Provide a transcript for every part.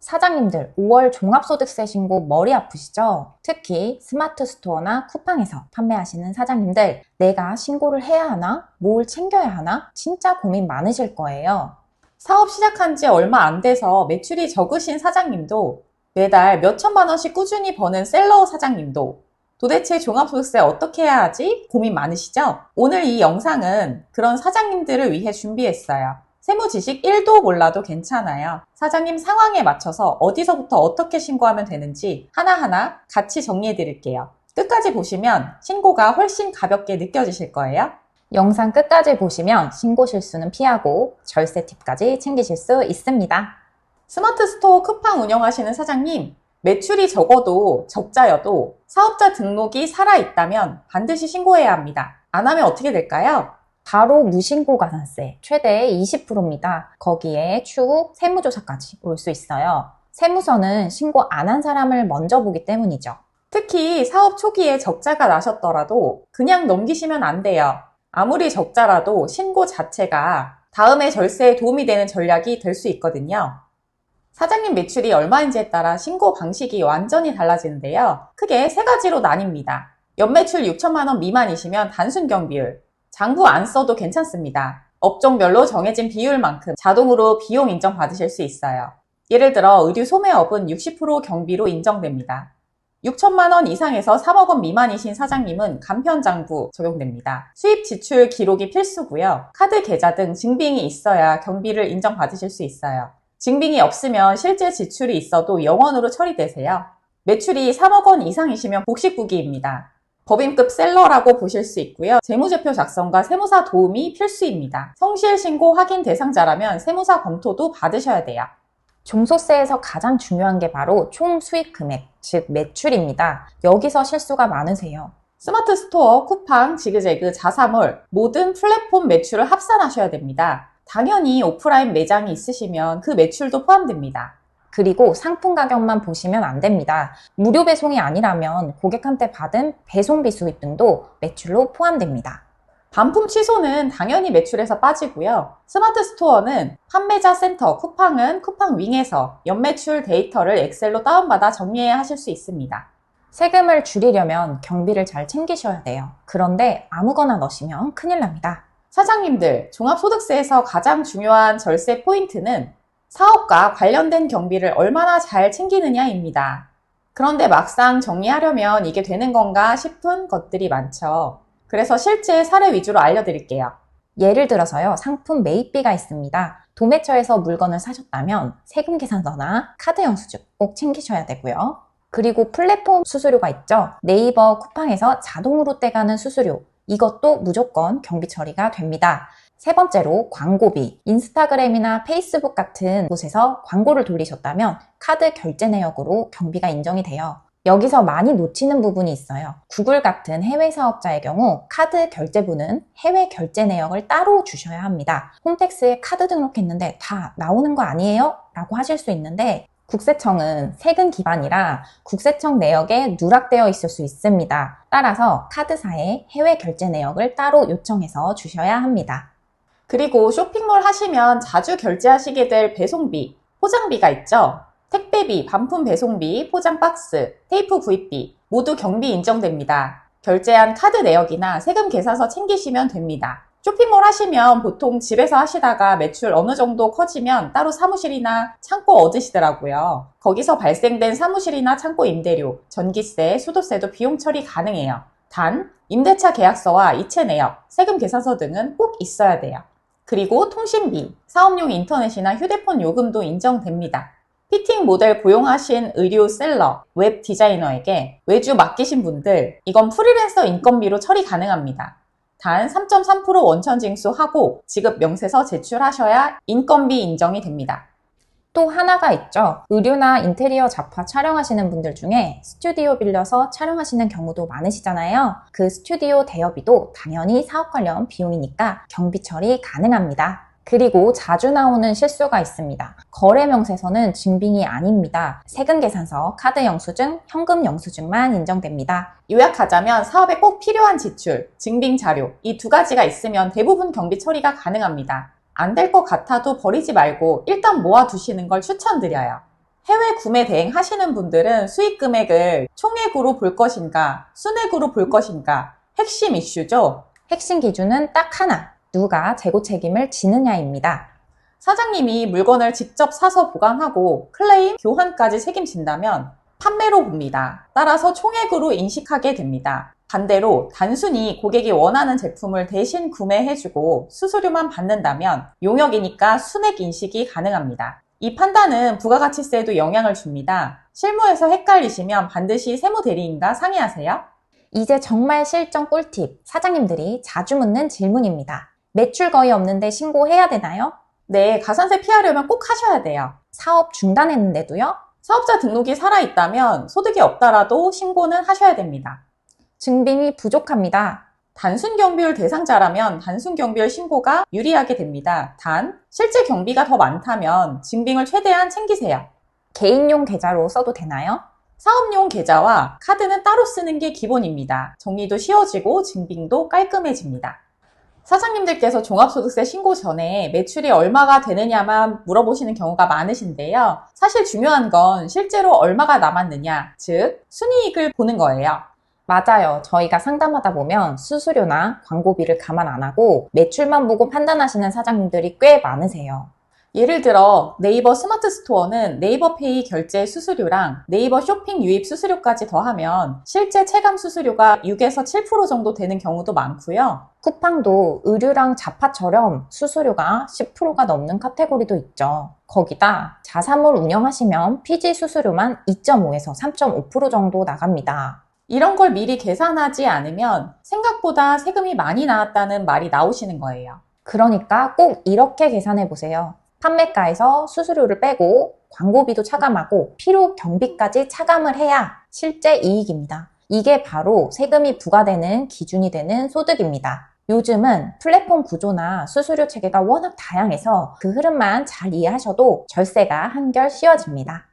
사장님들 5월 종합소득세 신고 머리 아프시죠? 특히 스마트 스토어나 쿠팡에서 판매하시는 사장님들 내가 신고를 해야 하나? 뭘 챙겨야 하나? 진짜 고민 많으실 거예요. 사업 시작한 지 얼마 안 돼서 매출이 적으신 사장님도 매달 몇 천만 원씩 꾸준히 버는 셀러 사장님도 도대체 종합소득세 어떻게 해야 하지? 고민 많으시죠? 오늘 이 영상은 그런 사장님들을 위해 준비했어요. 세무 지식 1도 몰라도 괜찮아요. 사장님 상황에 맞춰서 어디서부터 어떻게 신고하면 되는지 하나하나 같이 정리해 드릴게요. 끝까지 보시면 신고가 훨씬 가볍게 느껴지실 거예요. 영상 끝까지 보시면 신고 실수는 피하고 절세 팁까지 챙기실 수 있습니다. 스마트 스토어 쿠팡 운영하시는 사장님, 매출이 적어도 적자여도 사업자 등록이 살아있다면 반드시 신고해야 합니다. 안 하면 어떻게 될까요? 바로 무신고 가산세 최대 20%입니다. 거기에 추후 세무조사까지 올 수 있어요. 세무서는 신고 안 한 사람을 먼저 보기 때문이죠. 특히 사업 초기에 적자가 나셨더라도 그냥 넘기시면 안 돼요. 아무리 적자라도 신고 자체가 다음에 절세에 도움이 되는 전략이 될 수 있거든요. 사장님 매출이 얼마인지에 따라 신고 방식이 완전히 달라지는데요. 크게 세 가지로 나뉩니다. 연매출 6천만 원 미만이시면 단순 경비율, 장부 안 써도 괜찮습니다. 업종별로 정해진 비율만큼 자동으로 비용 인정 받으실 수 있어요. 예를 들어 의류 소매업은 60% 경비로 인정됩니다. 6천만 원 이상에서 3억 원 미만이신 사장님은 간편장부 적용됩니다. 수입 지출 기록이 필수고요. 카드 계좌 등 증빙이 있어야 경비를 인정받으실 수 있어요. 증빙이 없으면 실제 지출이 있어도 영원으로 처리되세요. 매출이 3억 원 이상이시면 복식부기입니다. 법인급 셀러라고 보실 수 있고요. 재무제표 작성과 세무사 도움이 필수입니다. 성실 신고 확인 대상자라면 세무사 검토도 받으셔야 돼요. 종소세에서 가장 중요한 게 바로 총 수익 금액, 즉 매출입니다. 여기서 실수가 많으세요. 스마트 스토어, 쿠팡, 지그재그, 자사몰 모든 플랫폼 매출을 합산하셔야 됩니다. 당연히 오프라인 매장이 있으시면 그 매출도 포함됩니다. 그리고 상품 가격만 보시면 안 됩니다. 무료 배송이 아니라면 고객한테 받은 배송비 수입 등도 매출로 포함됩니다. 반품 취소는 당연히 매출에서 빠지고요. 스마트 스토어는 판매자 센터, 쿠팡은 쿠팡 윙에서 연매출 데이터를 엑셀로 다운받아 정리해 하실 수 있습니다. 세금을 줄이려면 경비를 잘 챙기셔야 돼요. 그런데 아무거나 넣으시면 큰일 납니다. 사장님들, 종합소득세에서 가장 중요한 절세 포인트는 사업과 관련된 경비를 얼마나 잘 챙기느냐입니다. 그런데 막상 정리하려면 이게 되는 건가 싶은 것들이 많죠. 그래서 실제 사례 위주로 알려드릴게요. 예를 들어서요, 상품 매입비가 있습니다. 도매처에서 물건을 사셨다면 세금 계산서나 카드 영수증 꼭 챙기셔야 되고요. 그리고 플랫폼 수수료가 있죠. 네이버 쿠팡에서 자동으로 떼가는 수수료. 이것도 무조건 경비 처리가 됩니다. 세 번째로 광고비. 인스타그램이나 페이스북 같은 곳에서 광고를 돌리셨다면 카드 결제 내역으로 경비가 인정이 돼요. 여기서 많이 놓치는 부분이 있어요. 구글 같은 해외 사업자의 경우 카드 결제부는 해외 결제 내역을 따로 주셔야 합니다. 홈택스에 카드 등록했는데 다 나오는 거 아니에요? 라고 하실 수 있는데 국세청은 세금 기반이라 국세청 내역에 누락되어 있을 수 있습니다. 따라서 카드사에 해외 결제 내역을 따로 요청해서 주셔야 합니다. 그리고 쇼핑몰 하시면 자주 결제하시게 될 배송비, 포장비가 있죠. 택배비, 반품 배송비, 포장 박스, 테이프 구입비 모두 경비 인정됩니다. 결제한 카드 내역이나 세금 계산서 챙기시면 됩니다. 쇼핑몰 하시면 보통 집에서 하시다가 매출 어느 정도 커지면 따로 사무실이나 창고 얻으시더라고요. 거기서 발생된 사무실이나 창고 임대료, 전기세, 수도세도 비용 처리 가능해요. 단, 임대차 계약서와 이체 내역, 세금 계산서 등은 꼭 있어야 돼요. 그리고 통신비, 사업용 인터넷이나 휴대폰 요금도 인정됩니다. 피팅 모델 고용하신 의류 셀러, 웹 디자이너에게 외주 맡기신 분들, 이건 프리랜서 인건비로 처리 가능합니다. 단 3.3% 원천 징수하고 지급 명세서 제출하셔야 인건비 인정이 됩니다. 또 하나가 있죠. 의류나 인테리어 잡화 촬영하시는 분들 중에 스튜디오 빌려서 촬영하시는 경우도 많으시잖아요. 그 스튜디오 대여비도 당연히 사업 관련 비용이니까 경비 처리 가능합니다. 그리고 자주 나오는 실수가 있습니다. 거래 명세서는 증빙이 아닙니다. 세금 계산서, 카드 영수증, 현금 영수증만 인정됩니다. 요약하자면 사업에 꼭 필요한 지출, 증빙 자료 이 두 가지가 있으면 대부분 경비 처리가 가능합니다. 안 될 것 같아도 버리지 말고 일단 모아두시는 걸 추천드려요. 해외 구매 대행 하시는 분들은 수익 금액을 총액으로 볼 것인가, 순액으로 볼 것인가, 핵심 이슈죠. 핵심 기준은 딱 하나. 누가 재고 책임을 지느냐입니다. 사장님이 물건을 직접 사서 보관하고 클레임, 교환까지 책임진다면 판매로 봅니다. 따라서 총액으로 인식하게 됩니다. 반대로 단순히 고객이 원하는 제품을 대신 구매해주고 수수료만 받는다면 용역이니까 순액 인식이 가능합니다. 이 판단은 부가가치세에도 영향을 줍니다. 실무에서 헷갈리시면 반드시 세무 대리인과 상의하세요. 이제 정말 실전 꿀팁. 사장님들이 자주 묻는 질문입니다. 매출 거의 없는데 신고해야 되나요? 네, 가산세 피하려면 꼭 하셔야 돼요. 사업 중단했는데도요? 사업자 등록이 살아있다면 소득이 없더라도 신고는 하셔야 됩니다. 증빙이 부족합니다. 단순 경비율 대상자라면 단순 경비율 신고가 유리하게 됩니다. 단, 실제 경비가 더 많다면 증빙을 최대한 챙기세요. 개인용 계좌로 써도 되나요? 사업용 계좌와 카드는 따로 쓰는 게 기본입니다. 정리도 쉬워지고 증빙도 깔끔해집니다. 사장님들께서 종합소득세 신고 전에 매출이 얼마가 되느냐만 물어보시는 경우가 많으신데요. 사실 중요한 건 실제로 얼마가 남았느냐, 즉, 순이익을 보는 거예요. 맞아요. 저희가 상담하다 보면 수수료나 광고비를 감안 안 하고 매출만 보고 판단하시는 사장님들이 꽤 많으세요. 예를 들어 네이버 스마트 스토어는 네이버 페이 결제 수수료랑 네이버 쇼핑 유입 수수료까지 더하면 실제 체감 수수료가 6에서 7% 정도 되는 경우도 많고요. 쿠팡도 의류랑 자파처럼 수수료가 10%가 넘는 카테고리도 있죠. 거기다 자사몰 운영하시면 피지 수수료만 2.5에서 3.5% 정도 나갑니다. 이런 걸 미리 계산하지 않으면 생각보다 세금이 많이 나왔다는 말이 나오시는 거예요. 그러니까 꼭 이렇게 계산해 보세요. 판매가에서 수수료를 빼고 광고비도 차감하고 필요 경비까지 차감을 해야 실제 이익입니다. 이게 바로 세금이 부과되는 기준이 되는 소득입니다. 요즘은 플랫폼 구조나 수수료 체계가 워낙 다양해서 그 흐름만 잘 이해하셔도 절세가 한결 쉬워집니다.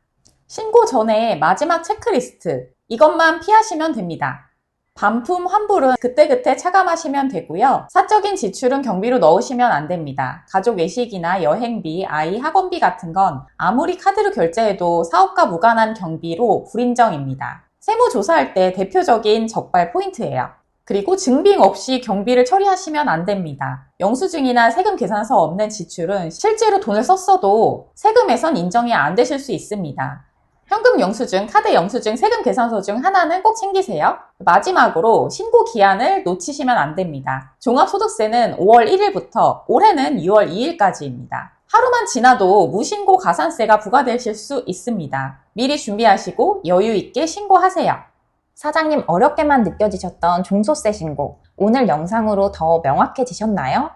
신고 전에 마지막 체크리스트 이것만 피하시면 됩니다. 반품 환불은 그때그때 차감하시면 되고요. 사적인 지출은 경비로 넣으시면 안 됩니다. 가족 외식이나 여행비, 아이 학원비 같은 건 아무리 카드로 결제해도 사업과 무관한 경비로 불인정입니다. 세무 조사할 때 대표적인 적발 포인트예요. 그리고 증빙 없이 경비를 처리하시면 안 됩니다. 영수증이나 세금 계산서 없는 지출은 실제로 돈을 썼어도 세금에선 인정이 안 되실 수 있습니다. 현금 영수증, 카드 영수증, 세금 계산서 중 하나는 꼭 챙기세요. 마지막으로 신고 기한을 놓치시면 안 됩니다. 종합소득세는 5월 1일부터 올해는 6월 2일까지입니다. 하루만 지나도 무신고 가산세가 부과되실 수 있습니다. 미리 준비하시고 여유 있게 신고하세요. 사장님 어렵게만 느껴지셨던 종소세 신고 오늘 영상으로 더 명확해지셨나요?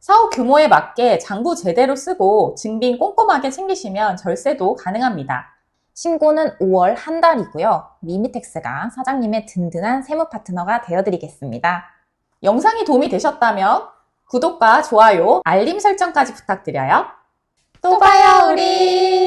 사업 규모에 맞게 장부 제대로 쓰고 증빙 꼼꼼하게 챙기시면 절세도 가능합니다. 신고는 5월 한 달이고요. 미미텍스가 사장님의 든든한 세무 파트너가 되어드리겠습니다. 영상이 도움이 되셨다면 구독과 좋아요, 알림 설정까지 부탁드려요. 또 봐요, 우리!